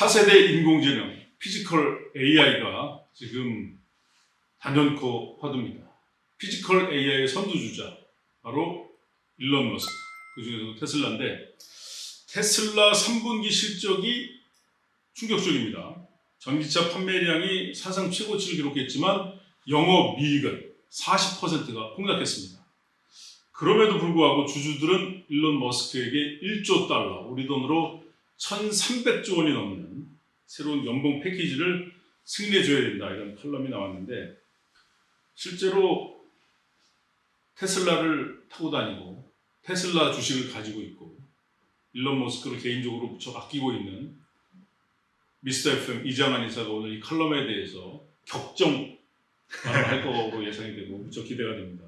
4세대 인공지능 피지컬 AI가 지금 단연코 화두입니다. 피지컬 AI의 선두주자 바로 일론 머스크 그 중에서도 테슬라인데 테슬라 3분기 실적이 충격적입니다. 전기차 판매량이 사상 최고치를 기록했지만 영업이익은 40%가 폭락했습니다. 그럼에도 불구하고 주주들은 일론 머스크에게 1조 달러, 우리 돈으로 1,300조 원이 넘는 새로운 연봉 패키지를 승인해줘야 된다 이런 칼럼이 나왔는데 실제로 테슬라를 타고 다니고 테슬라 주식을 가지고 있고 일론 머스크를 개인적으로 무척 아끼고 있는 미스터 FM 이장한 이사가 오늘 이 칼럼에 대해서 격정 할 거로 예상이 되고 무척 기대가 됩니다.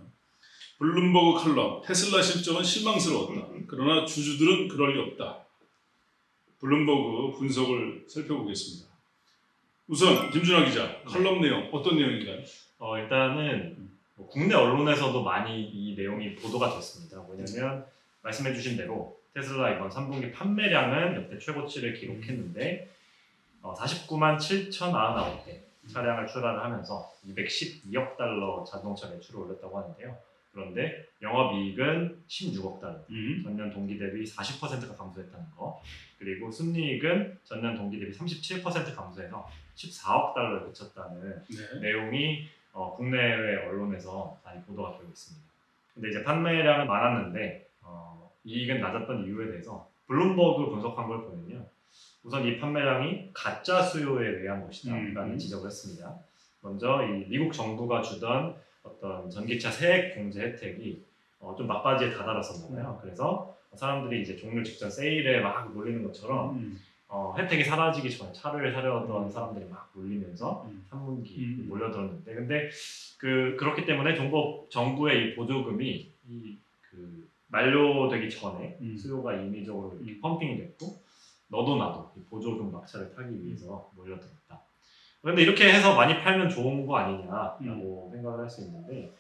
블룸버그 칼럼 테슬라 실적은 실망스러웠다. 그러나 주주들은 그럴 리 없다. 블룸버그 분석을 살펴보겠습니다. 우선 김준하 기자 칼럼 내용 어떤 내용인가요? 어, 일단은 뭐 국내 언론에서도 많이 이 내용이 보도가 됐습니다. 뭐냐면 말씀해주신 대로 테슬라 이번 3분기 판매량은 역대 최고치를 기록했는데 어, 49만 7,099대 차량을 출하를 하면서 212억 달러 자동차 매출을 올렸다고 하는데요. 그런데 영업이익은 16억 달러, 음. 전년 동기 대비 40%가 감소했다는 거, 그리고 순이익은 전년 동기 대비 37% 감소해서 14억 달러에 그쳤다는 네. 내용이 어, 국내외 언론에서 많이 보도가 되고 있습니다. 근데 이제 판매량은 많았는데 어, 이익은 낮았던 이유에 대해서 블룸버그 분석한 걸 보면요. 우선 이 판매량이 가짜 수요에 의한 것이다라는 음. 지적을 했습니다. 먼저 이 미국 정부가 주던 어떤 전기차 세액 공제 혜택이 어, 좀 막바지에 다다랐었나 봐요. 그래서 사람들이 이제 종료 직전 세일에 막 몰리는 것처럼 음. 어, 혜택이 사라지기 전에 차를 사려던 사람들이 막 몰리면서 음. 3분기 음. 몰려들었는데 근데 그 그렇기 때문에 정부 정부의 이 보조금이 이 그 만료되기 전에 음. 수요가 이렇게 음. 펌핑이 됐고 너도 나도 이 보조금 막차를 타기 위해서 몰려들었다. 그런데 이렇게 해서 많이 팔면 좋은 거 아니냐라고 음. 생각을 할 수 있는데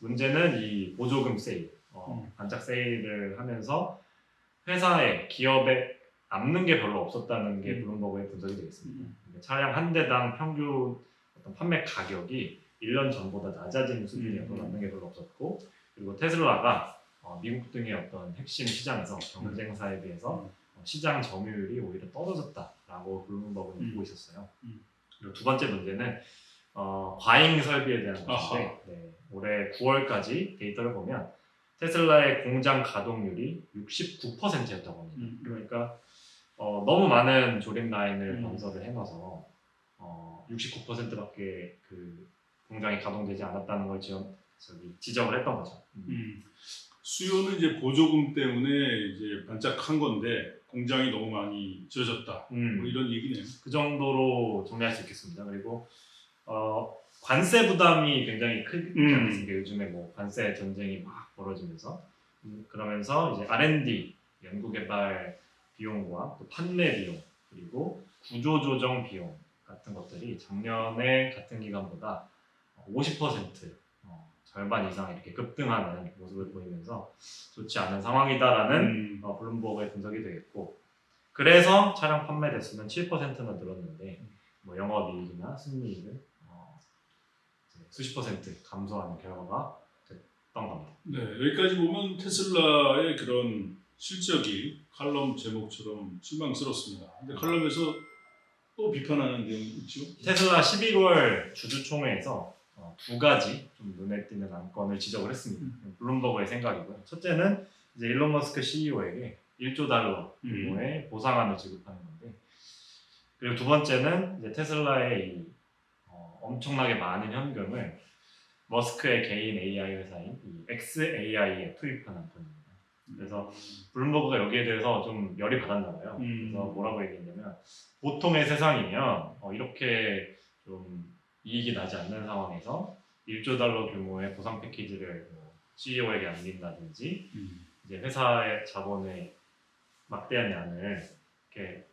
문제는 이 보조금 세일, 어, 음. 반짝 세일을 하면서 회사에 기업에 남는 게 별로 없었다는 게 음. 블룸버그의 분석이 되겠습니다. 음. 차량 한 대당 평균 어떤 판매 가격이 1년 전보다 낮아진 수준이어서 음. 남는 게 별로 없었고 그리고 테슬라가 어, 미국 등의 어떤 핵심 시장에서 경쟁사에 비해서 음. 어, 시장 점유율이 오히려 떨어졌다라고 블룸버그는 음. 보고 있었어요. 음. 그리고 두 번째 문제는 어, 과잉 설비에 대한 것인데. 네, 올해 9월까지 데이터를 보면 테슬라의 공장 가동률이 69%였다고 합니다. 음. 그러니까 어, 너무 많은 조립 라인을 음. 건설을 해놔서 어, 69%밖에 그 공장이 가동되지 않았다는 걸 지금 지적을 했던 거죠. 음. 음. 수요는 이제 보조금 때문에 이제 반짝한 건데 공장이 너무 많이 지어졌다. 음. 뭐 이런 얘기네요. 그 정도로 정리할 수 있겠습니다. 그리고 어, 관세 부담이 굉장히 크지 음. 않습니까? 요즘에 뭐 관세 전쟁이 막 벌어지면서 음, 그러면서 이제 R&D 연구개발 비용과 또 판매 비용 그리고 구조 조정 비용 같은 것들이 작년에 같은 기간보다 50% 어, 절반 이상 이렇게 급등하는 모습을 보이면서 좋지 않은 상황이다라는 음. 어, 블룸버그의 분석이 되겠고 그래서 차량 판매 대수는 7%나 늘었는데 뭐 영업이익이나 순이익은 어, 수십 퍼센트 감소하는 결과가 됐던 겁니다. 네, 여기까지 보면 테슬라의 그런 실적이 칼럼 제목처럼 실망스럽습니다. 근데 칼럼에서 또 비판하는 내용이 있죠. 테슬라 11월 주주총회에서 어, 두 가지 좀 눈에 띄는 안건을 지적을 했습니다. 블룸버그의 생각이고요. 첫째는 이제 일론 머스크 CEO에게 1조 달러 규모의 보상안을 지급하는 건데 그리고 두 번째는 이제 테슬라의 이, 어, 엄청나게 많은 현금을 머스크의 개인 AI 회사인 이 XAI에 투입하는 안건입니다. 그래서 블룸버그가 여기에 대해서 좀 열이 받았나 봐요. 음. 그래서 뭐라고 얘기했냐면 보통의 세상이면 어, 이렇게 좀 이익이 나지 않는 상황에서 1조 달러 규모의 보상 패키지를 뭐 CEO에게 안긴다든지 음. 이제 회사의 자본의 막대한 양을 이렇게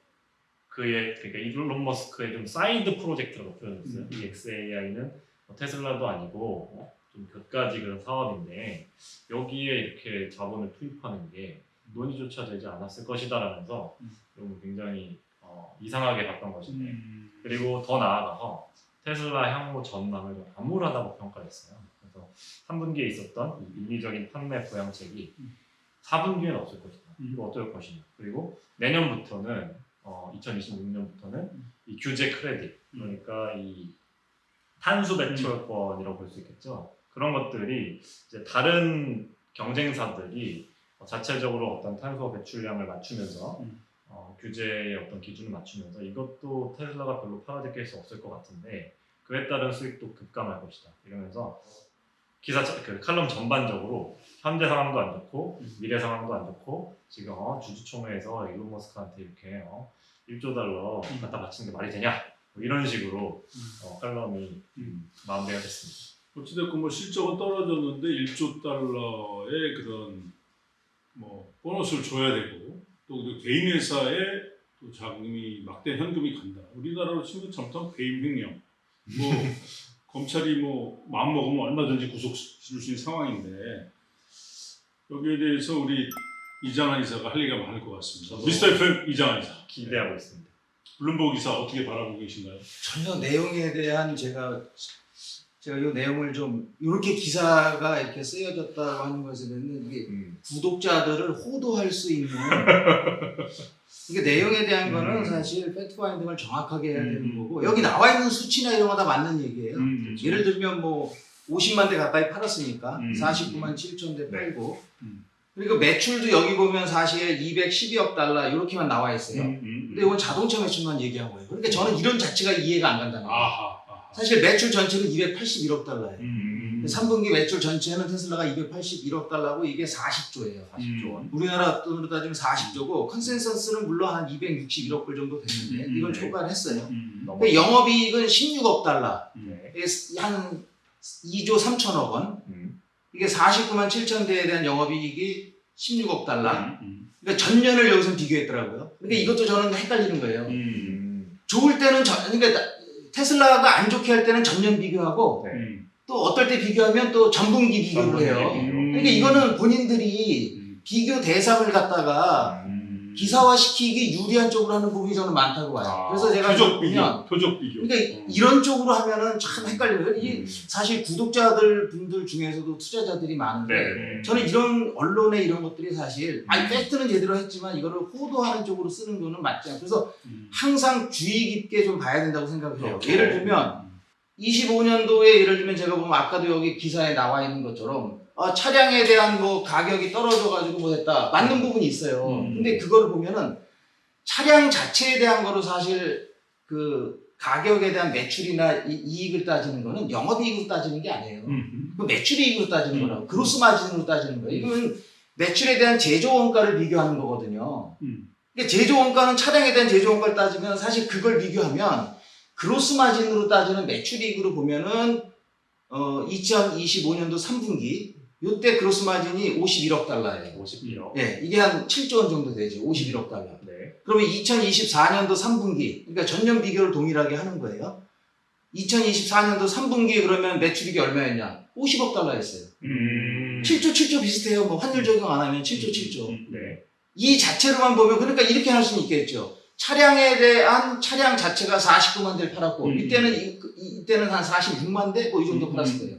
그의 그러니까 일론 머스크의 좀 사이드 프로젝트라고 표현했어요. 음. 이 XAI는 뭐 테슬라도 아니고 어, 좀 곁가지 그런 사업인데 여기에 이렇게 자본을 투입하는 게 논의조차 되지 않았을 것이다라면서 음. 좀 굉장히 어, 이상하게 봤던 것인데 음. 그리고 더 나아가서 테슬라 향후 전망을 암울하다고 평가했어요. 그래서 3분기에 있었던 이 인위적인 판매 부양책이 음. 4분기에는 없을 것이다. 음. 이거 어떨 것이냐. 그리고 내년부터는 어, 2026년부터는 이 규제 크레딧 음. 그러니까 이 탄수 배출권이라고 볼 수 있겠죠. 그런 것들이 이제 다른 경쟁사들이 어, 자체적으로 어떤 탄소 배출량을 맞추면서 음. 어, 규제의 어떤 기준을 맞추면서 이것도 테슬라가 별로 팔아들일 수 없을 것 같은데 그에 따른 수익도 급감할 것이다. 이러면서 기사 자- 그 칼럼 전반적으로 현재 상황도 안 좋고 음. 미래 상황도 안 좋고 지금 어, 주주총회에서 일론 머스크한테 이렇게 어, 1조 달러 음. 갖다 바치는 게 말이 되냐 뭐 이런 식으로 음. 어, 칼럼이 음. 마무리가 됐습니다. 어찌됐건 뭐 실적은 떨어졌는데 1조 달러의 그런 뭐 보너스를 줘야 되고 또그 개인 회사에 또 자금이 막대 현금이 간다. 우리나라로 치면 잘못하면 배임 횡령. 뭐 검찰이 뭐 마음 먹으면 얼마든지 구속 시킬 수 있는 상황인데 여기에 대해서 우리 이장한 이사가 할 얘기가 많을 것 같습니다. 미스터 FM 이장한 이사. 기대하고 있습니다. 블룸버그 기사 어떻게 바라보고 계신가요? 전혀 내용에 대한 제가 제가 이 내용을 좀 이렇게 기사가 이렇게 쓰여졌다고 하는 것에는 이게 음. 구독자들을 호도할 수 있는 이게 내용에 대한 거는 음. 사실 팩트 파인딩을 정확하게 해야 되는 음. 거고 여기 나와 있는 수치나 이런 거 다 맞는 얘기예요. 음, 예를 들면 뭐 50만 대 가까이 팔았으니까 음. 49만 7천 대 네. 팔고 음. 그리고 매출도 여기 보면 사실 212억 달러 이렇게만 나와 있어요. 음, 음, 근데 이건 자동차 매출만 얘기한 거예요. 그러니까 저는 이런 자체가 이해가 안 간다는 거예요. 아하. 사실 매출 전체는 281억 달러예요. 음, 음. 3분기 매출 전체는 테슬라가 281억 달러고 이게 40조예요. 40조 원. 우리나라 돈으로 따지면 40조고 컨센서스는 물론 한 261억 불 정도 됐는데 음, 이건 네. 초과했어요. 음. 근데 영업이익은 16억 달러. 네. 한 2조 3천억 원. 음. 이게 49만 7천 대에 대한 영업이익이 16억 달러. 음. 그러니까 전년을 여기서 비교했더라고요. 그러니까 이것도 저는 헷갈리는 거예요. 음. 음. 좋을 때는 전, 그러니까 테슬라가 안 좋게 할 때는 전년 비교하고 네. 음. 또 어떨 때 비교하면 또 전분기 비교를 전분기 해요. 비교. 그러니까 이거는 본인들이 음. 비교 대상을 갖다가 음. 기사화시키기 유리한 쪽으로 하는 부분이 저는 많다고 봐요. 아, 그래서 제가 표적 비교, 표적 비교. 그러니까 음. 이런 쪽으로 하면은 참 헷갈려요. 이게 음. 사실 구독자들 분들 중에서도 투자자들이 많은데 네. 저는 이런 언론의 이런 것들이 사실 아니 음. 팩트는 제대로 했지만 이거를 호도하는 쪽으로 쓰는 거는 맞지 않아요. 그래서 음. 항상 주의 깊게 좀 봐야 된다고 생각을 해요. 그렇죠. 예를 들면 25년도에 예를 들면 제가 보면 아까도 여기 기사에 나와 있는 것처럼 어, 차량에 대한 뭐 가격이 떨어져 가지고 뭐 됐다 맞는 부분이 있어요. 음. 근데 그거를 보면은 차량 자체에 대한 거로 사실 그 가격에 대한 매출이나 이, 이익을 따지는 거는 영업이익으로 따지는 게 아니에요. 음. 그 매출이익으로 따지는 음. 거라고 그로스 마진으로 따지는 거예요. 이건 매출에 대한 제조 원가를 비교하는 거거든요. 음. 그러니까 제조 원가는 차량에 대한 제조 원가를 따지면 사실 그걸 비교하면 그로스 마진으로 따지는 매출이익으로 보면은 어 2025년도 3분기 요때 그로스 마진이 51억 달러예요. 51억. 예, 이게 한 7조 원 정도 되죠. 51억 달러. 네. 그러면 2024년도 3분기, 그러니까 전년 비교를 동일하게 하는 거예요. 2024년도 3분기 그러면 매출이익이 얼마였냐? 50억 달러였어요. 음. 7조 7조 비슷해요. 뭐 환율 적용 안 하면 7조 7조. 음. 네. 이 자체로만 보면 그러니까 이렇게 할 수는 있겠죠. 차량에 대한 차량 자체가 49만 대를 팔았고 음. 이때는 이, 이때는 한 46만 대 뭐 이 정도 팔았을 거예요.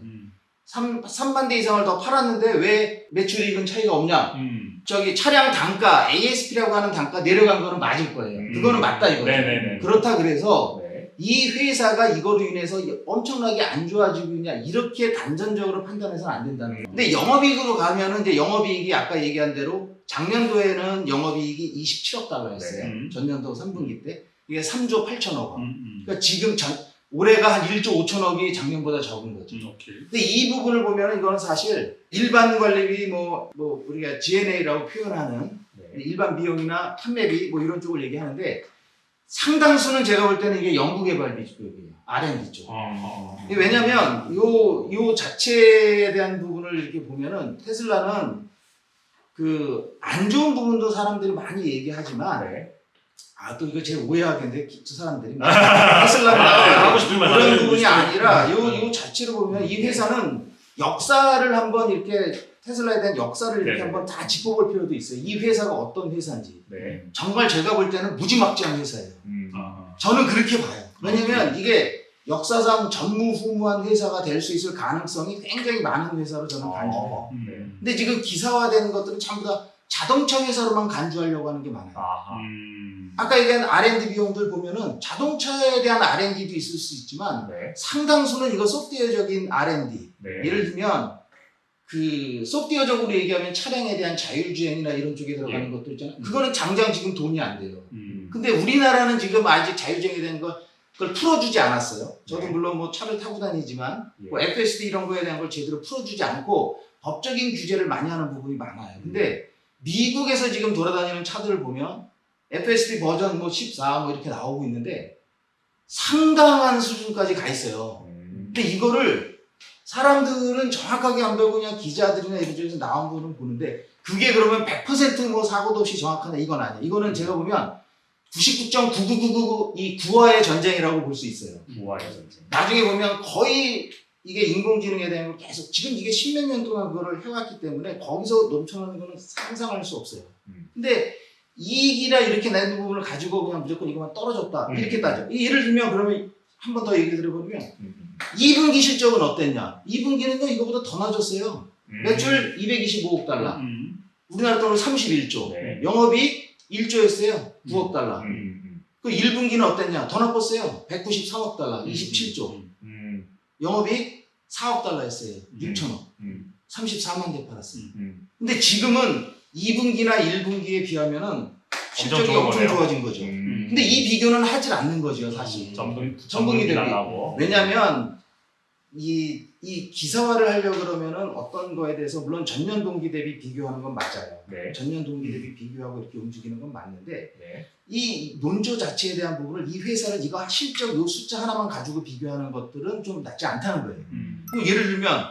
음. 3, 3만 대 이상을 더 팔았는데 왜 매출이익은 차이가 없냐? 음. 저기 차량 단가 ASP라고 하는 단가 내려간 거는 맞을 거예요. 음. 그거는 맞다 이거죠. 네네네. 그렇다 그래서 네. 이 회사가 이거로 인해서 엄청나게 안 좋아지고 있냐 이렇게 단전적으로 판단해서는 안 된다는 거예요. 근데 영업이익으로 가면은 이제 영업이익이 아까 얘기한 대로 작년도에는 영업이익이 27억 달러였어요. 네. 음. 전년도 3분기 때 이게 3조 8천억 원. 음. 그러니까 지금 전, 올해가 한 1조 5천억이 작년보다 적은 거죠. 음. 오케이. 근데 이 부분을 보면은 이거는 사실 일반 관리비 뭐, 뭐 우리가 G&A라고 표현하는 네. 일반 비용이나 판매비 뭐 이런 쪽을 얘기하는데 상당수는 제가 볼 때는 이게 연구개발비 쪽이에요. R&D 쪽. 아. 이게 왜냐면 요, 요 자체에 대한 부분을 이렇게 보면은 테슬라는 그 안 좋은 부분도 사람들이 많이 얘기하지만 네. 아 또 이거 제 오해하겠는데 기- 저 사람들이 테슬라는 아, 하고 싶은 말 그런. 부분이 네. 아니라 요, 요 자체로 보면 이 회사는 역사를 한번 이렇게 테슬라에 대한 역사를 이렇게 네네. 한번 다 짚어볼 필요도 있어요. 이 회사가 어떤 회사인지. 네. 정말 제가 볼 때는 무지막지한 회사예요. 음. 아, 저는 그렇게 봐요. 왜냐면 이게 역사상 전무후무한 회사가 될 수 있을 가능성이 굉장히 많은 회사로 저는. 아, 네. 근데 지금 기사화되는 것들은 전부 다 자동차 회사로만 간주하려고 하는 게 많아요. 아하. 음. 아까 얘기한 R&D 비용들 보면은 자동차에 대한 R&D도 있을 수 있지만 네. 상당수는 이거 소프트웨어적인 R&D. 네. 예를 들면 그 소프트웨어적으로 얘기하면 차량에 대한 자율주행이나 이런 쪽에 들어가는 예. 것들 있잖아요. 그거는 당장 지금 돈이 안 돼요. 음. 근데 우리나라는 지금 아직 자율주행에 대한 거 그걸 풀어주지 않았어요. 저도 네. 물론 뭐 차를 타고 다니지만 예. 뭐 FSD 이런 거에 대한 걸 제대로 풀어주지 않고 법적인 규제를 많이 하는 부분이 많아요. 근데 미국에서 지금 돌아다니는 차들을 보면 FSD 버전 뭐 14 뭐 이렇게 나오고 있는데 상당한 수준까지 가 있어요. 음. 근데 이거를 사람들은 정확하게 안 배우고 그냥 기자들이나 이런 쪽에서 나온 거는 보는데 그게 그러면 100%뭐 사고도 없이 정확하다 이건 아니에요. 이거는 제가 보면 99.9999이 구화의 전쟁이라고 볼 수 있어요. 우아의 전쟁. 나중에 보면 거의 이게 인공지능에 대한 걸 계속 지금 이게 십몇 년 동안 그거를 해왔기 때문에 거기서 넘쳐나는 거는 상상할 수 없어요. 음. 근데 이익이라 이렇게 내는 부분을 가지고 그냥 무조건 이것만 떨어졌다 음. 이렇게 따져. 이 예를 들면 그러면 한 번 더 얘기 드려보면 음. 2분기 실적은 어땠냐? 2분기는요 이거보다 더 낮았어요. 음. 매출 225억 달러. 음. 우리나라 돈으로 31조. 네. 영업이 1조였어요. 9억 달러. 음. 음. 그 1분기는 어땠냐? 더 나빴어요. 193억 달러. 27조. 음. 영업이 4억 달러였어요. 음. 6천억. 음. 34만 대 팔았어요. 음. 근데 지금은 2분기나 1분기에 비하면은 실적이 엄청. 좋아진 거죠. 음. 근데 이 비교는 하질 않는 거죠, 사실. 전분 전분기 대비. 왜냐하면 이, 이 기사화를 하려고 그러면은 어떤 거에 대해서 물론 전년 동기 대비 비교하는 건 맞아요. 네. 전년 동기 대비 비교하고 이렇게 움직이는 건 맞는데 네. 이 논조 자체에 대한 부분을 이 회사를 이거 실적 요 숫자 하나만 가지고 비교하는 것들은 좀 낫지 않다는 거예요. 음. 예를 들면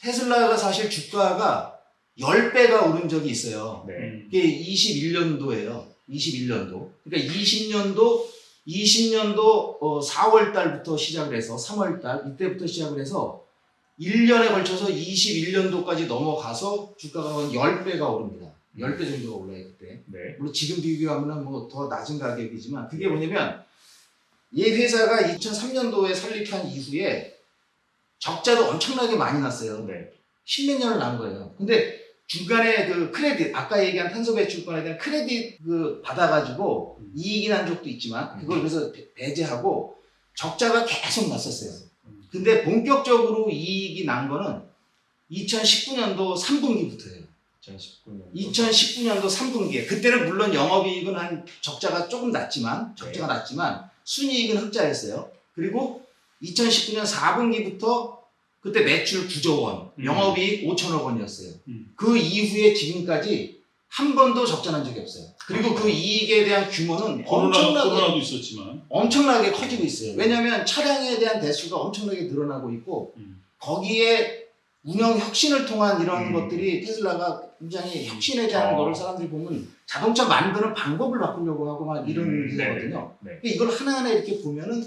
테슬라가 사실 주가가 10배가 오른 적이 있어요. 네. 이게 21년도예요. 21년도. 그러니까 20년도 20년도 4월 달부터 시작을 해서 3월 달 이때부터 시작을 해서 1년에 걸쳐서 21년도까지 넘어가서 주가가 한 10배가 오릅니다. 10배 정도가 올라요 그때. 네. 물론 지금 비교하면 뭐 더 낮은 가격이지만 그게 뭐냐면 이 회사가 2003년도에 설립한 이후에 적자도 엄청나게 많이 났어요. 네. 십몇 년을 난 거예요. 근데 중간에 그 크레딧 아까 얘기한 탄소 배출권에 대한 크레딧 그 받아가지고 이익이 난 적도 있지만 그걸 그래서 배- 배제하고 적자가 계속 났었어요. 근데 본격적으로 이익이 난 거는 2019년도 3분기부터예요. 2019년. 2019년도 3분기에 그때는 물론 영업이익은 한 적자가 조금 났지만 적자가 났지만 순이익은 흑자였어요. 그리고 2019년 4분기부터 그때 매출 9조 원, 음. 영업이익 5천억 원이었어요. 음. 그 이후에 지금까지 한 번도 적자 난 적이 없어요. 그리고 그 이익에 대한 규모는 코로나 엄청나게 있었지만 엄청나게 커지고 있어요. 왜냐하면 차량에 대한 대수가 엄청나게 늘어나고 있고 음. 거기에 운영 혁신을 통한 이런 음. 것들이 테슬라가 굉장히 혁신에 대한 어. 거를 사람들이 보면 자동차 만드는 방법을 바꾸려고 하고 막 이런 음, 기사거든요. 네. 근데 이걸 하나하나 이렇게 보면은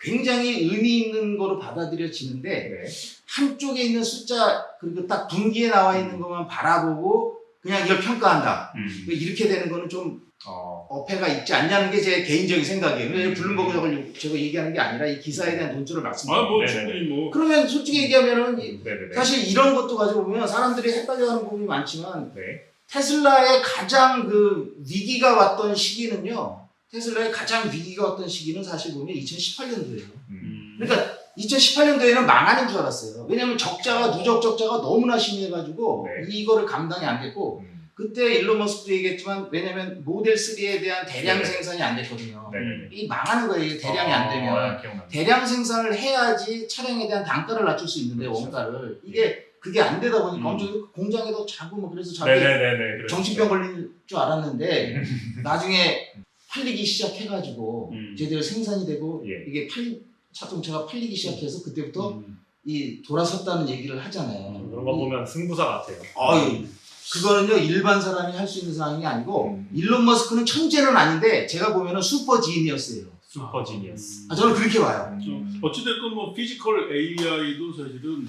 굉장히 의미 있는 거로 받아들여지는데 네. 한쪽에 있는 숫자 그리고 딱 분기에 나와 있는 것만 바라보고 그냥 이걸 평가한다. 음. 이렇게 되는 거는 좀 어. 어폐가 있지 않냐는 게 제 개인적인 생각이에요. 왜냐면 음. 블룸버그 저걸 제가 얘기하는 게 아니라 이 기사에 대한 논조를 말씀드립니다. 아뭐. 충분히 뭐 그러면 솔직히 얘기하면은 이- 네네네. 사실 이런 것도 가지고 보면 사람들이 헷갈려하는 부분이 많지만 네. 테슬라의 가장 그 위기가 왔던 시기는요. 테슬라의 가장 위기가 왔던 시기는 사실 보면 2018년도예요. 음. 음. 그러니까 2018년도에는 망하는 줄 알았어요. 왜냐면 적자가 누적 적자가 너무나 심해가지고 네. 이거를 감당이 안 됐고 음. 그때 일론 머스크도 얘기했지만 왜냐면 모델 3에 대한 대량 네. 생산이 안 됐거든요. 네네네. 이 망하는 거예요. 이게 대량이 안 되면. 어, 기억납니다. 대량 생산을 해야지 차량에 대한 단가를 낮출 수 있는데 그렇죠. 원가를 이게 그게 안 되다 보니까 음. 엄청 공장에도 자고 뭐 그래서 자기 네네네네. 그렇죠. 정신병 걸릴 줄 알았는데 나중에 팔리기 시작해가지고 음. 제대로 생산이 되고 예. 이게 팔 자동차가 팔리기 시작해서 그때부터 음. 이 돌아섰다는 얘기를 하잖아요. 그런 거 보면 승부사 같아요. 아유, 그거는요 일반 사람이 할 수 있는 상황이 아니고 음. 일론 머스크는 천재는 아닌데 제가 보면은 슈퍼 지니어스예요. 슈퍼 지니어스. 아, 저는 그렇게 봐요. 좀 어찌됐건 뭐 피지컬 AI도 사실은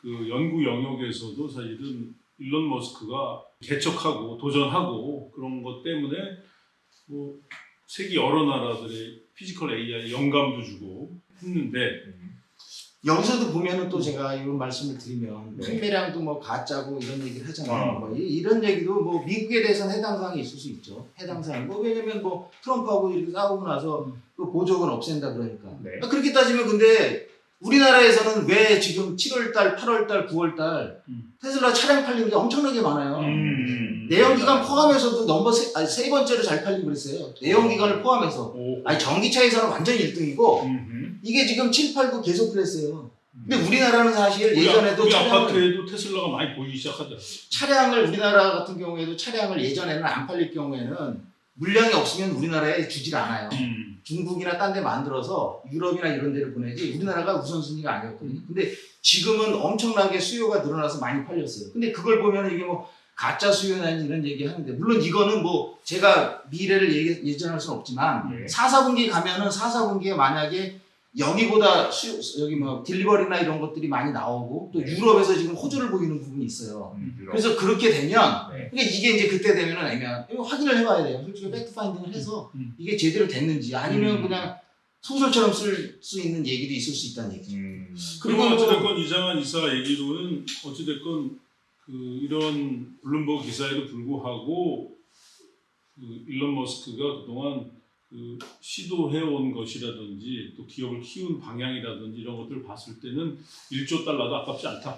그 연구 영역에서도 사실은 일론 머스크가 개척하고 도전하고 그런 것 때문에 뭐 세계 여러 나라들의 피지컬 AI 영감도 주고 했는데 음. 여기서도 보면은 또 제가 이런 말씀을 드리면 네. 판매량도 뭐 가짜고 이런 얘기를 하잖아요. 어. 뭐 이- 이런 얘기도 뭐 미국에 대해서는 해당 사항이 있을 수 있죠. 해당 사항. 뭐 왜냐면 뭐 트럼프하고 이렇게 싸우고 나서 그 보조금 없앤다 그러니까. 네. 아, 그렇게 따지면 근데 우리나라에서는 왜 지금 7월달, 8월달, 9월달 음. 테슬라 차량 팔리는 게 엄청나게 많아요. 음. 내연기관 포함해서도 넘버 세, 아니, 세 번째로 잘 팔리고 그랬어요. 내연기관을 포함해서. 오, 아니 전기차에서는 완전히 1등이고 음흠. 이게 지금 7, 8, 9 계속 그랬어요. 근데 우리나라는 사실 우리, 예전에도 우리 차량을, 아파트에도 테슬라가 많이 보이기 시작하더라고요. 차량을 우리나라 같은 경우에도 차량을 예전에는 안 팔릴 경우에는 물량이 없으면 우리나라에 주질 않아요. 음. 중국이나 딴 데 만들어서 유럽이나 이런 데를 보내지 우리나라가 우선순위가 아니었거든요. 근데 지금은 엄청나게 수요가 늘어나서 많이 팔렸어요. 근데 그걸 보면 이게 뭐 가짜 수요나 이런 얘기 하는데 물론 이거는 뭐 제가 미래를 예전할 수는 없지만 네. 4, 4분기 가면은 4, 4분기에 만약에 여기보다 수, 여기 뭐 딜리버리나 이런 것들이 많이 나오고 또 유럽에서 지금 호조를 보이는 부분이 있어요. 음. 그래서 그렇게 되면 네. 그러니까 이게 이제 그때 되면은 애매한 이거 확인을 해봐야 돼요. 솔직히 팩트 파인딩을 해서 음. 이게 제대로 됐는지 아니면 음. 그냥 소설처럼 쓸 수 있는 얘기도 있을 수 있다는 얘기죠. 음. 그리고 그리고 어찌됐건 이장한 이사 얘기로는 어찌됐건 그 이런 블룸버그 기사에도 불구하고 그 일론 머스크가 그동안 그 시도해온 것이라든지 또 기업을 키운 방향이라든지 이런 것들을 봤을 때는 1조 달러도 아깝지 않다.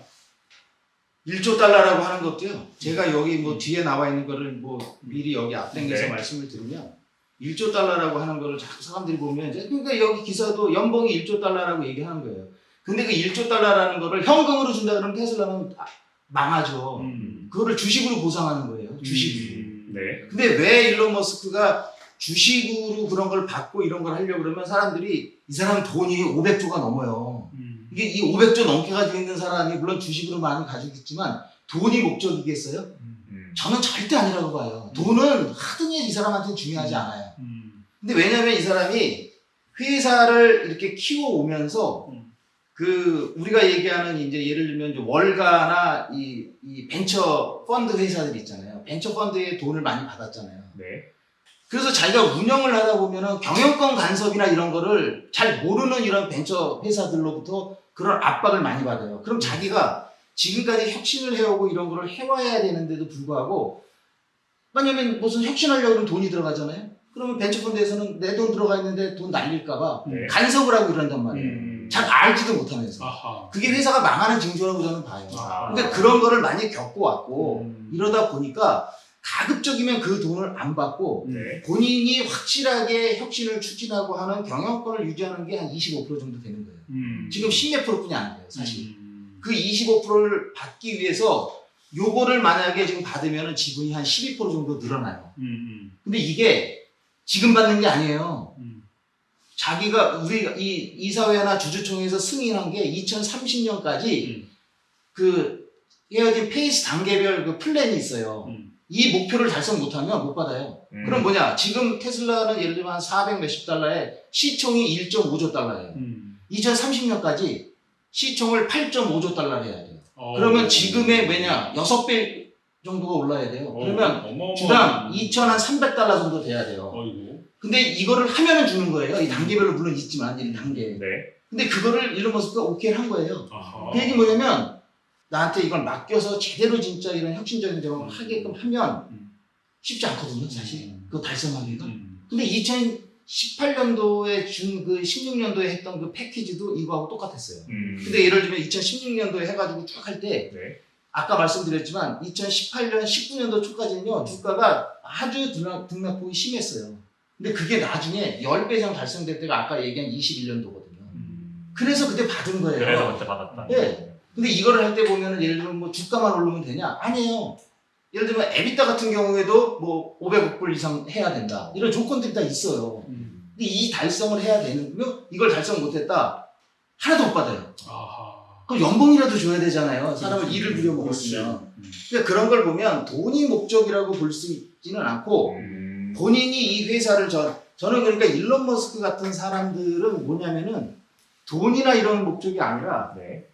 1조 달러라고 하는 것도요. 제가 여기 뭐 뒤에 나와 있는 거를 뭐 미리 여기 앞당겨서 네. 말씀을 드리면 1조 달러라고 하는 거를 자꾸 사람들이 보면 이제 그러니까 여기 기사도 연봉이 1조 달러라고 얘기하는 거예요. 근데 그 1조 달러라는 거를 현금으로 준다 그러면 테슬라는 아, 망하죠. 음. 그거를 주식으로 보상하는 거예요. 주식으로. 음. 네. 근데 왜 일론 머스크가 주식으로 그런 걸 받고 이런 걸 하려고 그러면 사람들이 이 사람 돈이 500조가 넘어요. 음. 이게 이 500조 넘게 가지고 있는 사람이 물론 주식으로 많이 가지고 있지만 돈이 목적이겠어요? 음. 저는 절대 아니라고 봐요. 돈은 하등에 이 사람한테는 중요하지 않아요. 음. 근데 왜냐면 이 사람이 회사를 이렇게 키워오면서 음. 그 우리가 얘기하는 이제 예를 들면 이제 월가나 이, 이 벤처 펀드 회사들 있잖아요. 벤처 펀드에 돈을 많이 받았잖아요. 네. 그래서 자기가 운영을 하다 보면은 경영권 간섭이나 이런 거를 잘 모르는 이런 벤처 회사들로부터 그런 압박을 많이 받아요. 그럼 자기가 지금까지 혁신을 해오고 이런 거를 해와야 되는데도 불구하고 왜냐면 무슨 혁신하려고 그러면 돈이 들어가잖아요. 그러면 벤처펀드에서는 내 돈 들어가 있는데 돈 날릴까봐 네. 간섭을 하고 이런단 말이에요. 음. 잘 알지도 못하면서. 아하. 그게 회사가 망하는 징조라고 저는 봐요. 아. 근데 그런 거를 많이 겪고 왔고 음. 이러다 보니까 가급적이면 그 돈을 안 받고 네. 본인이 확실하게 혁신을 추진하고 하는 경영권을 유지하는 게 한 25% 정도 되는 거예요. 음. 지금 10몇 프로뿐이 안 돼요, 사실. 음. 그 25%를 받기 위해서 요거를 만약에 지금 받으면 지분이 한 12% 정도 늘어나요. 음. 근데 이게 지금 받는 게 아니에요. 음. 자기가 우리가 이 이사회나 주주총회에서 승인한 게 2030년까지 음. 그 헤어진 페이스 단계별 그 플랜이 있어요. 음. 이 목표를 달성 못하면 못 받아요. 음. 그럼 뭐냐? 지금 테슬라는 예를 들면 한 400 몇십 달러에 시총이 1.5조 달러예요. 음. 2030년까지 시총을 8.5조 달러로 해야 돼요. 어. 그러면 지금의 왜냐? 6배 정도가 올라야 돼요. 어, 그러면 주당 2,300달러 정도 돼야 돼요. 어이구. 근데 이거를 하면은 주는 거예요. 이 단계별로 물론 있지만 이 단계. 네. 근데 그거를 일론 머스크가 오케이를 한 거예요. 아하. 그 얘기 뭐냐면 나한테 이걸 맡겨서 제대로 진짜 이런 혁신적인 작업을 음. 하게끔 하면 음. 쉽지 않거든요, 사실. 음. 그거 달성하기가. 음. 근데 2018년도에 준 그 16년도에 했던 그 패키지도 이거하고 똑같았어요. 음. 근데 예를 들면 2016년도에 해가지고 쭉 할 때 네. 아까 말씀드렸지만 2018년 19년도 초까지는요 주가가 아주 등락, 등락폭이 심했어요. 근데 그게 나중에 10배 이상 달성될 때가 아까 얘기한 21년도거든요. 음. 그래서 그때 받은 거예요. 그래서 그때 받았다. 네. 근데 이거를 할 때 보면은 예를 들면 뭐 주가만 오르면 되냐? 아니에요. 예를 들면 에비타 같은 경우에도 뭐 500억 불 이상 해야 된다. 이런 조건들이 다 있어요. 음. 근데 이 달성을 해야 되는군요. 이걸 달성 못했다. 하나도 못 받아요. 아하. 그럼 연봉이라도 줘야 되잖아요. 사람을. 일을 부려 먹었으면. 그렇지. 음. 그러니까 그런 걸 보면 돈이 목적이라고 볼 수 있지는 않고 음. 본인이 이 회사를 저 저는 그러니까 일론 머스크 같은 사람들은 뭐냐면은 돈이나 이런 목적이 아니라 네.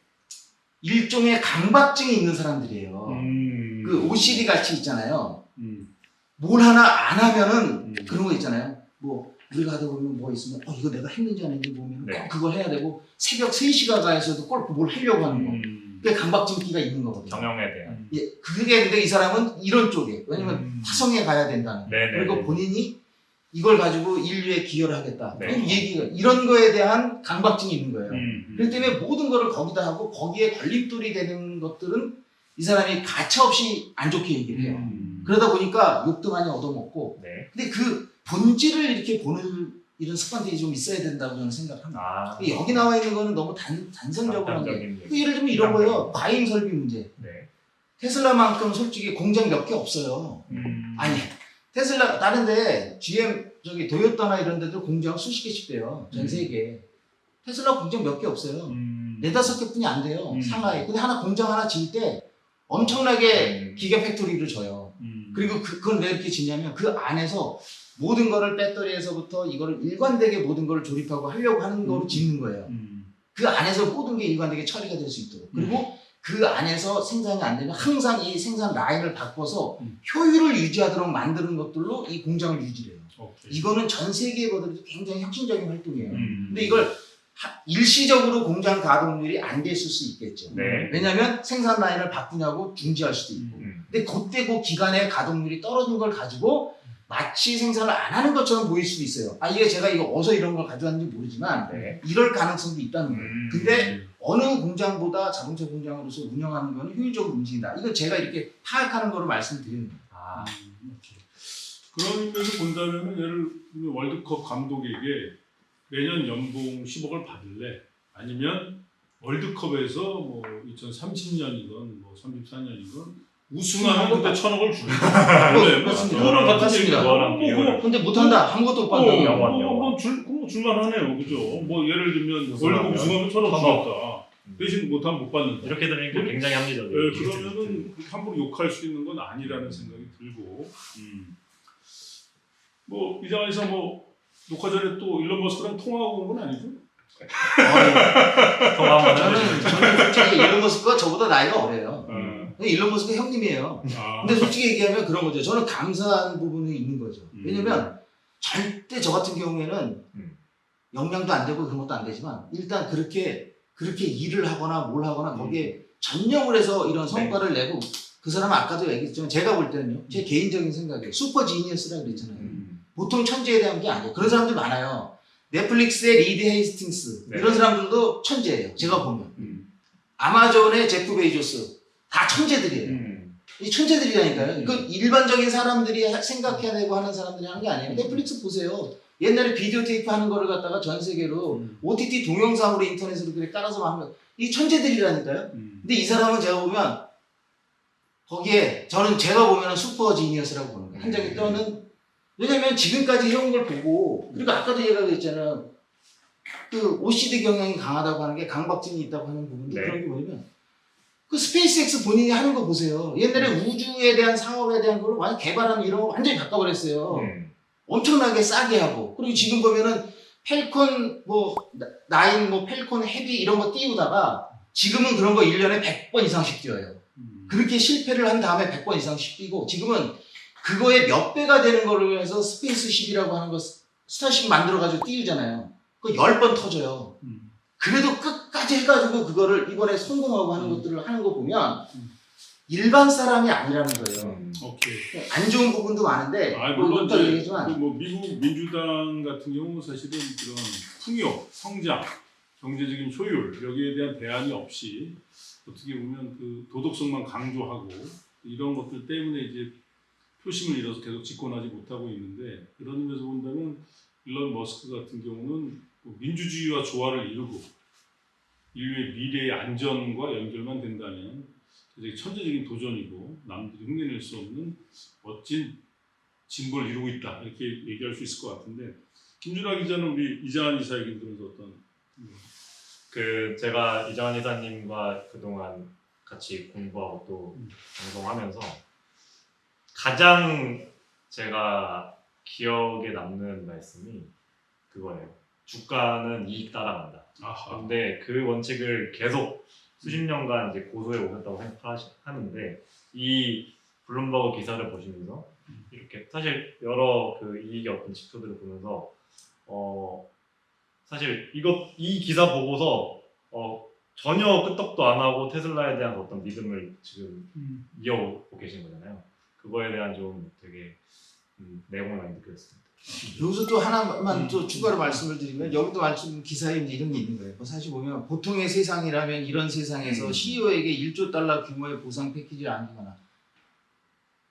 일종의 강박증이 있는 사람들이에요. 음. 그 OCD 같이 있잖아요. 음. 뭘 하나 안 하면은 음. 그런 거 있잖아요. 뭐 우리가 하다 보면 뭐 있으면 어 이거 내가 했는지 안 했는지 보면 네. 꼭 그걸 해야 되고 새벽 3시가 가서도 꼭뭘 하려고 하는 거. 음. 그게 강박증기가 있는 거거든요. 경영에 대한. 음. 예, 그게 근데 이 사람은 이런 쪽에 왜냐면 음. 화성에 가야 된다는 거. 네네. 그리고 본인이 이걸 가지고 인류에 기여를 하겠다. 네. 이런 얘기가 이런 거에 대한 강박증이 있는 거예요. 음. 그렇기 때문에 모든 거를 거기다 하고 거기에 걸림돌이 되는 것들은 이 사람이 가차없이 안 좋게 얘기를 해요. 음. 그러다 보니까 욕도 많이 얻어먹고 네. 근데 그 본질을 이렇게 보는 이런 습관들이 좀 있어야 된다고 저는 생각합니다. 아. 근데 여기 나와 있는 거는 너무 단, 단선적으로 한 게. 그 예를 들면 이런 거예요. 과잉 설비 문제. 네. 테슬라만큼 솔직히 공장 몇 개 없어요. 음. 아니 테슬라 다른데 GM 저기 도요타나 이런 데들 공장 수십 개씩 돼요. 전 음. 세계. 테슬라 공장 몇 개 없어요. 음. 네다섯 개뿐이 안 돼요. 음. 상하이. 근데 하나 공장 하나 지을 때 엄청나게 음. 기가 팩토리를 줘요. 음. 그리고 그, 그걸 왜 이렇게 짓냐면 그 안에서 모든 거를 배터리에서부터 이거를 일관되게 모든 거를 조립하고 하려고 하는 거로 음. 짓는 거예요. 음. 그 안에서 모든 게 일관되게 처리가 될 수 있도록. 그리고 그 안에서 생산이 안 되면 항상 이 생산 라인을 바꿔서 음. 효율을 유지하도록 만드는 것들로 이 공장을 유지해요. 오케이. 이거는 전 세계에 거들도 굉장히 혁신적인 활동이에요. 음. 근데 이걸 하- 일시적으로 공장 가동률이 안 됐을 수 있겠죠. 네. 왜냐하면 생산 라인을 바꾸냐고 중지할 수도 있고. 음. 근데 그때 그 기간에 가동률이 떨어진 걸 가지고 마치 생산을 안 하는 것처럼 보일 수도 있어요. 아 이게 제가 이거 어디서 이런 걸 가져왔는지 모르지만 네. 이럴 가능성도 있다는 거예요. 음. 근데 어느 공장보다 자동차 공장으로서 운영하는 거는 효율적으로 움직인다. 이거 제가 이렇게 파악하는 거로 말씀드리는 거예요. 아. 음. 그런 의미에서 본다면 예를 들면 월드컵 감독에게 매년 연봉 10억을 받을래? 아니면 월드컵에서 뭐 2030년이건 뭐 34년이건 우승하면 그때 천억을 주는 뭐 맞습니다. 그거랑 같은 맞습니다. 얘기야. 그거랑 뭐. 근데 못한다. 아무것도 못 받는다. 어, 영원, 뭐, 영원. 뭐 줄, 그거 줄만하네요, 그죠? 뭐 예를 들면 월드컵 우승하면 천억. 주겠다. 음. 대신 못하면 못 받는다. 이렇게 들으니까 굉장히 합리적이에요. 예, 그러면은 그렇게 함부로 욕할 수 있는 건 아니라는 생각이 들고, 음. 뭐 이장에서 뭐 녹화 전에 또 일론 머스크랑 통화하고 온 건 아니죠? 어, 통화 한번 저는 해주시죠. 저는 솔직히 일론 머스크가 저보다 나이가 어려요. 어. 근데 일론 머스크 형님이에요. 아, 근데 솔직히 얘기하면 그런 거죠. 저는 감사한 부분이 있는 거죠. 음. 왜냐면 절대 저 같은 경우에는 음. 역량도 안 되고 그런 것도 안 되지만 일단 그렇게 그렇게 일을 하거나 뭘 하거나 음. 거기에 전념을 해서 이런 성과를 내고 그 사람은 아까도 얘기했지만 제가 볼 때는요. 제 개인적인 생각이에요. 슈퍼 지니어스라고 그랬잖아요. 음. 보통 천재에 대한 게 아니에요. 그런 사람들 많아요. 넷플릭스의 리드 헤이스팅스 네. 이런 사람들도 천재예요. 제가 보면 음. 아마존의 제프 베이조스 다 천재들이에요. 음. 이 천재들이라니까요. 음. 그 일반적인 사람들이 생각해내고 하는 사람들이 하는 게 아니에요. 넷플릭스 보세요. 옛날에 비디오 테이프 하는 거를 갖다가 전 세계로 음. OTT 동영상으로 인터넷으로 그렇게 깔아서 하면 이 천재들이라니까요. 음. 근데 이 사람은 제가 보면 거기에 저는 제가 보면 슈퍼 지니어스라고 보는 거예요. 한 장에 떠는 왜냐면 지금까지 해온 걸 보고 그리고 아까도 얘가 그랬잖아요. 그 OCD 경향이 강하다고 하는 게 강박증이 있다고 하는 부분도 네. 그런 게 뭐냐면 그 스페이스X 본인이 하는 거 보세요. 옛날에 우주에 대한 사업에 대한 걸 완전 개발하는 이런 거 완전히 바꿔버렸어요. 음. 엄청나게 싸게 하고 그리고 지금 보면은 펠콘 뭐 나- 나인 뭐 펠콘 헤비 이런 거 띄우다가 지금은 그런 거 1년에 100번 이상씩 뛰어요. 음. 그렇게 실패를 한 다음에 100번 이상씩 뛰고 지금은 그거의 몇 배가 되는 거를 해서 스페이스십이라고 하는 거 스- 스타쉽 만들어 가지고 띄우잖아요. 그 10번 터져요. 음. 그래도 끝까지 해가지고 그거를 이번에 성공하고 하는 음. 것들을 하는 거 보면 음. 일반 사람이 아니라는 거예요. 음. 오케이. 안 좋은 부분도 많은데 아, 뭐 물론 이제 얘기지만 그뭐 미국 민주당 같은 경우 사실은 그런 풍요, 성장, 경제적인 효율 여기에 대한 대안이 없이 어떻게 보면 그 도덕성만 강조하고 이런 것들 때문에 이제 표심을 잃어서 계속 집권하지 못하고 있는데 그런 의미에서 본다면 일론 머스크 같은 경우는 뭐 민주주의와 조화를 이루고 인류의 미래의 안전과 연결만 된다면 되게 천재적인 도전이고 남들이 흉내낼 수 없는 멋진 진보를 이루고 있다 이렇게 얘기할 수 있을 것 같은데 김준하 기자는 우리 이장한 이사 얘기 들으면서 어떤 그 제가 이정환 이사님과 그동안 같이 공부하고 또 음. 방송하면서 가장 제가 기억에 남는 말씀이 그거예요. 주가는 이익 따라간다. 아하 근데 그 원칙을 계속 수십 년간 이제 고소해 오셨다고 생각하는데 이 블룸버그 기사를 보시면서 이렇게 사실 여러 그 이익의 어떤 지표들을 보면서 어 사실 이것 이 기사 보고서 어 전혀 끄떡도 안 하고 테슬라에 대한 어떤 믿음을 지금 음. 이어오고 계신 거잖아요. 그거에 대한 좀 되게 음, 내용을 많이 느꼈습니다. 여기서 또 하나만 음. 또 추가로 말씀을 드리면 여기도 말씀 기사에 이제 이런 게 있는 거예요. 뭐 사실 보면 보통의 세상이라면 이런 세상에서 음. CEO에게 1조 달러 규모의 보상 패키지를 안기거나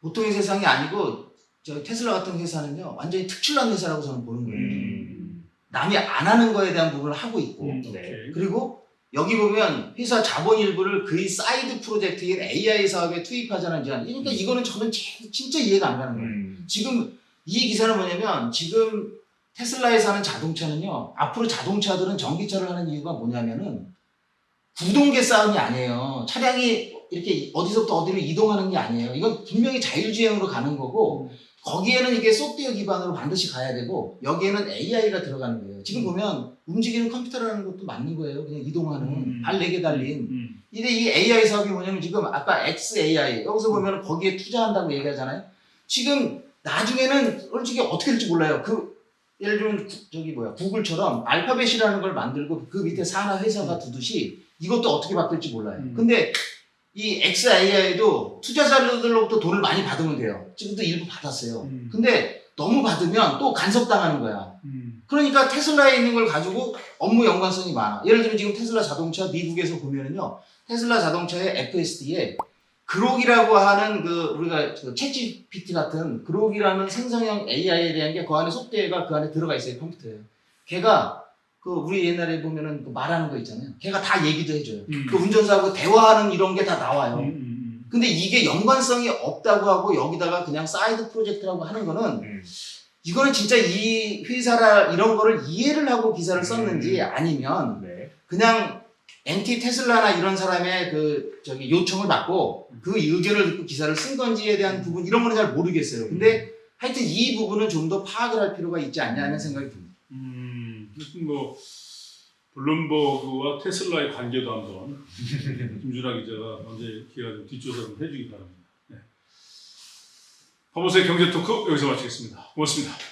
보통의 세상이 아니고 저 테슬라 같은 회사는요 완전히 특출난 회사라고 저는 보는 거예요. 음. 남이 안 하는 거에 대한 부분을 하고 있고 음, 네. 그리고 여기 보면 회사 자본 일부를 그의 사이드 프로젝트인 AI 사업에 투입하자는 제안. 그러니까 이거는 저는 제- 진짜 이해가 안 가는 거예요. 음. 지금 이 기사는 뭐냐면 지금 테슬라에서 하는 자동차는요 앞으로 자동차들은 전기차를 하는 이유가 뭐냐면은 구동계 싸움이 아니에요. 차량이 이렇게 어디서부터 어디로 이동하는 게 아니에요. 이건 분명히 자율주행으로 가는 거고 거기에는 이게 소프트웨어 기반으로 반드시 가야 되고 여기에는 AI가 들어가는 거예요. 지금 보면 움직이는 컴퓨터라는 것도 맞는 거예요. 그냥 이동하는 음. 발 4개 달린. 음. 근데 이 AI 사업이 뭐냐면 지금 아까 XAI 여기서 보면 거기에 투자한다고 얘기하잖아요. 지금 나중에는 솔직히 어떻게 될지 몰라요. 그 예를 들면 구- 저기 뭐야 구글처럼 알파벳이라는 걸 만들고 그 밑에 산하 회사가 두듯이 이것도 어떻게 바뀔지 몰라요. 음. 근데 이 XAI도 투자자들로부터 돈을 많이 받으면 돼요. 지금도 일부 받았어요. 음. 근데 너무 받으면 또 간섭당하는 거야. 음. 그러니까 테슬라에 있는 걸 가지고 업무 연관성이 많아. 예를 들면 지금 테슬라 자동차 미국에서 보면은요. 테슬라 자동차의 FSD에 그록이라고 하는 그 우리가 그 챗GPT 같은 그록이라는 생성형 AI에 대한 게 그 안에 소프트웨어가 그 안에 들어가 있어요 컴퓨터에. 걔가 그 우리 옛날에 보면은 그 말하는 거 있잖아요. 걔가 다 얘기도 해줘요. 음. 그 운전사하고 대화하는 이런 게 다 나와요. 음, 음, 근데 이게 연관성이 없다고 하고 여기다가 그냥 사이드 프로젝트라고 하는 거는 음. 이거는 진짜 이 회사라 이런 거를 이해를 하고 기사를 썼는지 음. 아니면 네. 그냥 NT 테슬라나 이런 사람의 그 저기 요청을 받고 그 의견을 듣고 기사를 쓴 건지에 대한 부분 이런 거는 잘 모르겠어요. 근데 하여튼 이 부분은 좀 더 파악을 할 필요가 있지 않냐 하는 생각이 듭니다. 음. 뭐 블룸버그와 테슬라의 관계도 한번 김준하 기자가 언제 기회가 뒷조사 좀 해주기 바랍니다. 네. 파보스의 경제 토크 여기서 마치겠습니다. 고맙습니다.